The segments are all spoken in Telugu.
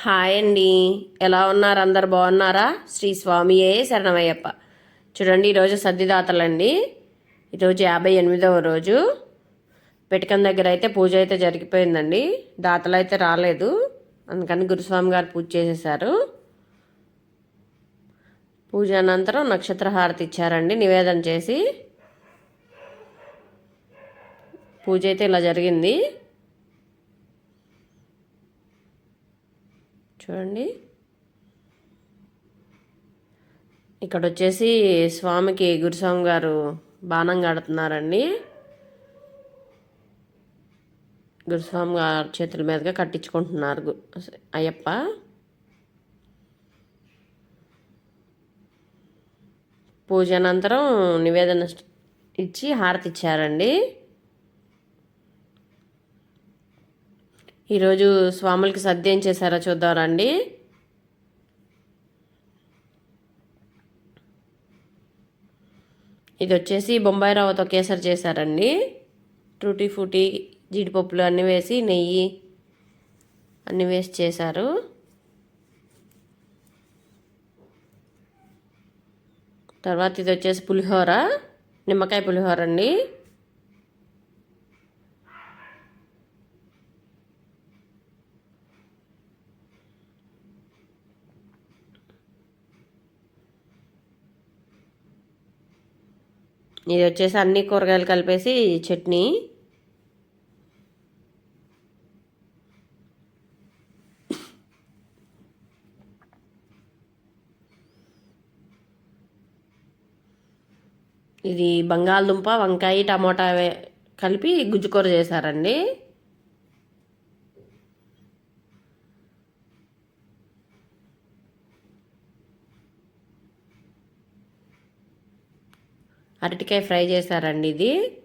హాయ్ అండి. ఎలా ఉన్నారు? అందరు బాగున్నారా? శ్రీ స్వామియే శరణమయ్యప్ప. చూడండి ఈరోజు సర్దిదాతలండి ఈరోజు యాభై ఎనిమిదవ రోజు. పెటికం దగ్గర అయితే పూజ అయితే జరిగిపోయిందండి. దాతలు అయితే రాలేదు. అందుకని గురుస్వామి గారు పూజ చేసేసారు పూజ అనంతరం నక్షత్ర హారతి ఇచ్చారండి నివేదన చేసి. పూజ అయితే ఇలా జరిగింది. చూడండి. ఇక్కడ వచ్చేసి స్వామికి గురుస్వామి గారు బాణం కడుతున్నారండి. గురుస్వామి గారు చేతుల మీదుగా కట్టించుకుంటున్నారు అయ్యప్ప. పూజ అనంతరం నివేదన ఇచ్చి హారతి ఇచ్చారండి. ఈరోజు స్వాములకి సద్య ఏం చేశారో చూద్దాం రండి. ఇది వచ్చేసి బొంబాయి రవ్వతో కేసరి చేశారండి. టూటీ ఫూటీ జీడిపప్పులు అన్నీ వేసి నెయ్యి అన్నీ వేసి చేశారు. తర్వాత ఇది వచ్చేసి పులిహోర నిమ్మకాయ పులిహోర అండి. ఇది వచ్చేసి అన్ని కూరగాయలు కలిపేసి చట్నీ. ఇది బంగాళదుంప వంకాయ టమోటా వే- కలిపి గుజ్జుకూర చేశారండి. అరటికాయ ఫ్రై చేశారండి ఇది.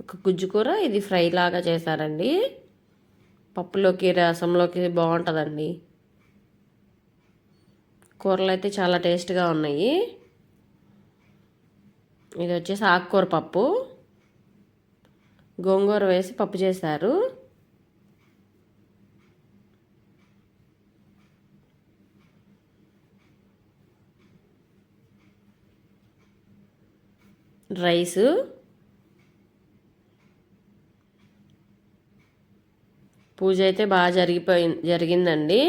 ఒక గుజ్జు కూర ఇది ఫ్రై లాగా చేశారండి. పప్పులోకి రసంలోకి బాగుంటుందండి. కూరలు అయితే చాలా టేస్ట్గా ఉన్నాయి. ఇది వచ్చేసి ఆకుకూర పప్పు. గోంగూర వేసి పప్పు చేశారు. రైసు. పూజ అయితే బాగా జరిగిపోయి జరిగిందండి.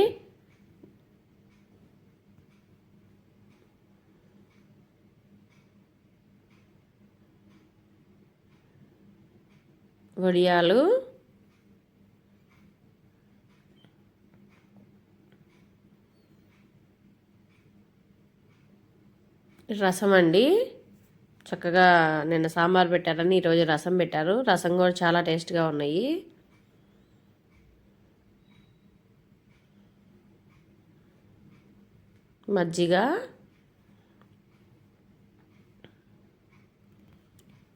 వడియాలు. రసం అండి చక్కగా నిన్న సాంబార్ పెట్టారని ఈరోజు రసం పెట్టారు. రసం కూడా చాలా టేస్ట్గా ఉన్నాయి. మజ్జిగ.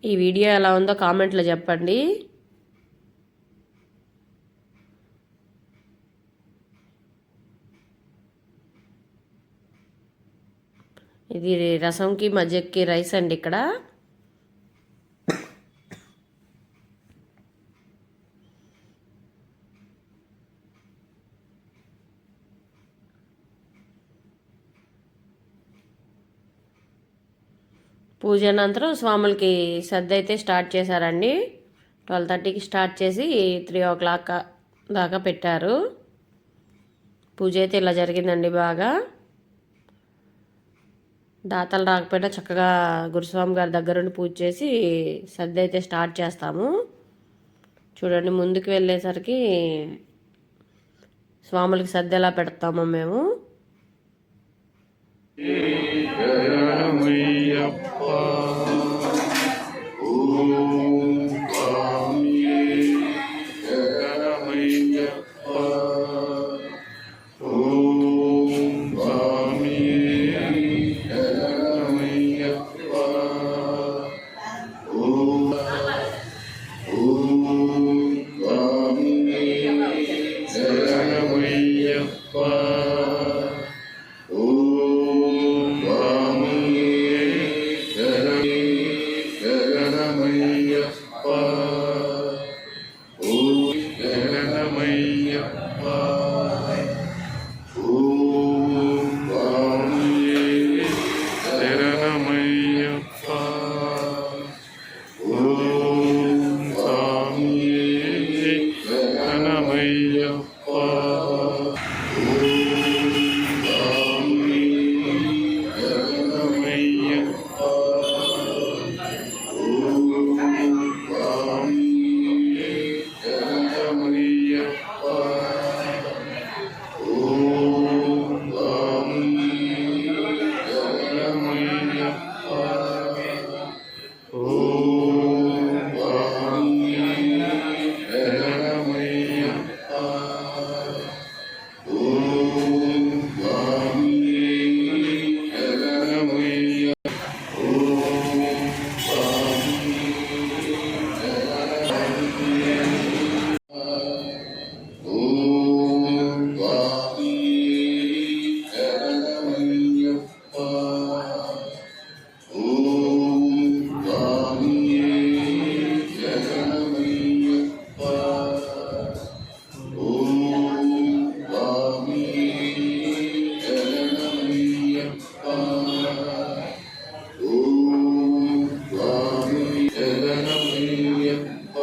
ఈ వీడియో ఎలా ఉందో కామెంట్లో చెప్పండి. ఇది రసంకి మజ్జిగకి రైస్ అండి ఇక్కడ. పూజ అనంతరం స్వాములకి సర్ది అయితే స్టార్ట్ చేశారండి. ట్వెల్వ్ థర్టీకి స్టార్ట్ చేసి త్రీ ఓ క్లాక్ దాకా పెట్టారు. పూజ అయితే ఇలా జరిగిందండి బాగా. దాతలు రాకపోయినా చక్కగా గురుస్వామి గారి దగ్గరుండి పూజ చేసి సర్ది అయితే స్టార్ట్ చేస్తాము. చూడండి ముందుకు వెళ్ళేసరికి స్వాములకి సర్ది ఎలా పెడతామో మేము. Whoa.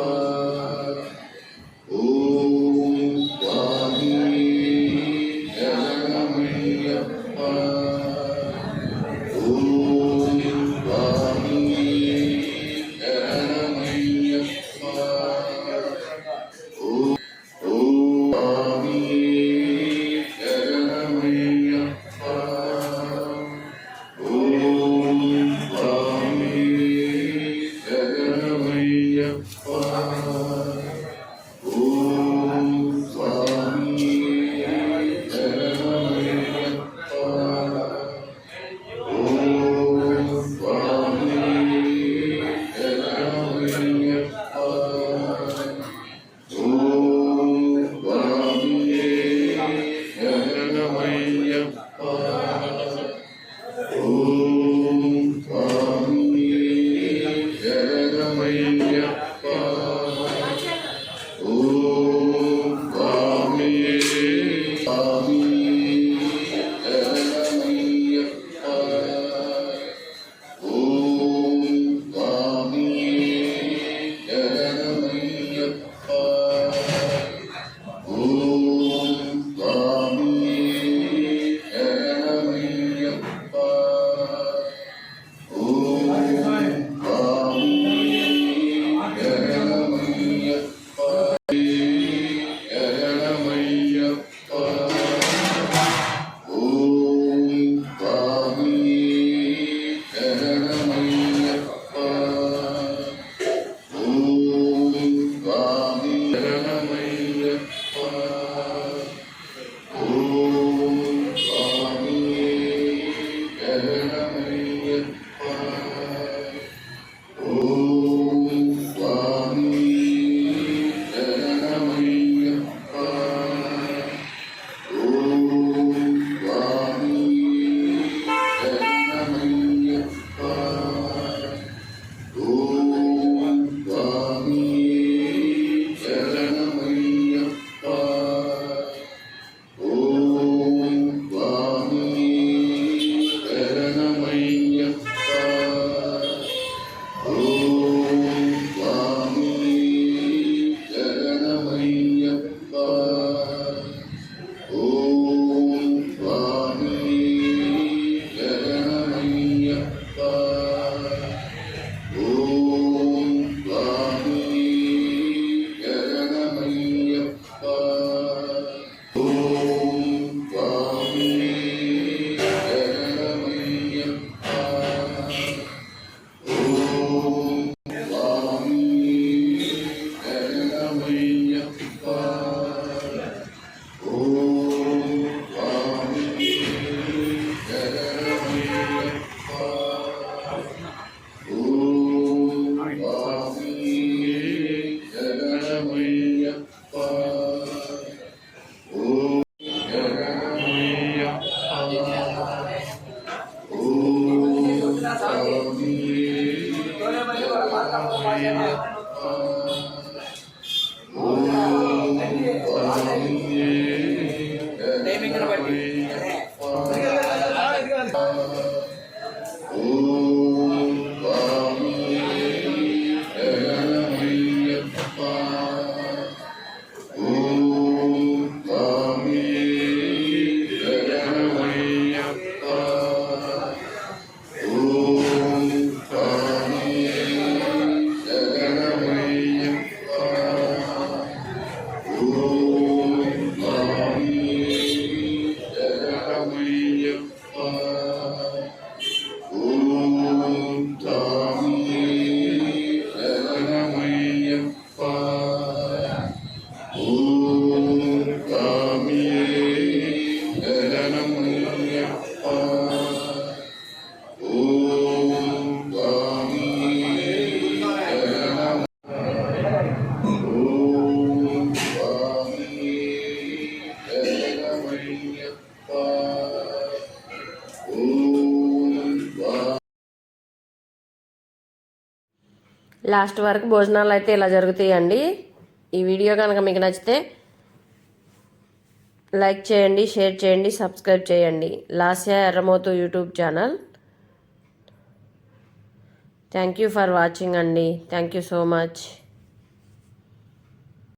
Senhor. Aleluia. లాస్ట్ వరకు భోజనాలు అయితే ఇలా జరుగుతాయండి. ఈ వీడియో కనుక మీకు నచ్చితే లైక్ చేయండి షేర్ చేయండి సబ్స్క్రైబ్ చేయండి. Lasya Erramothu YouTube channel. Thank you for watching అండి. Thank you so much.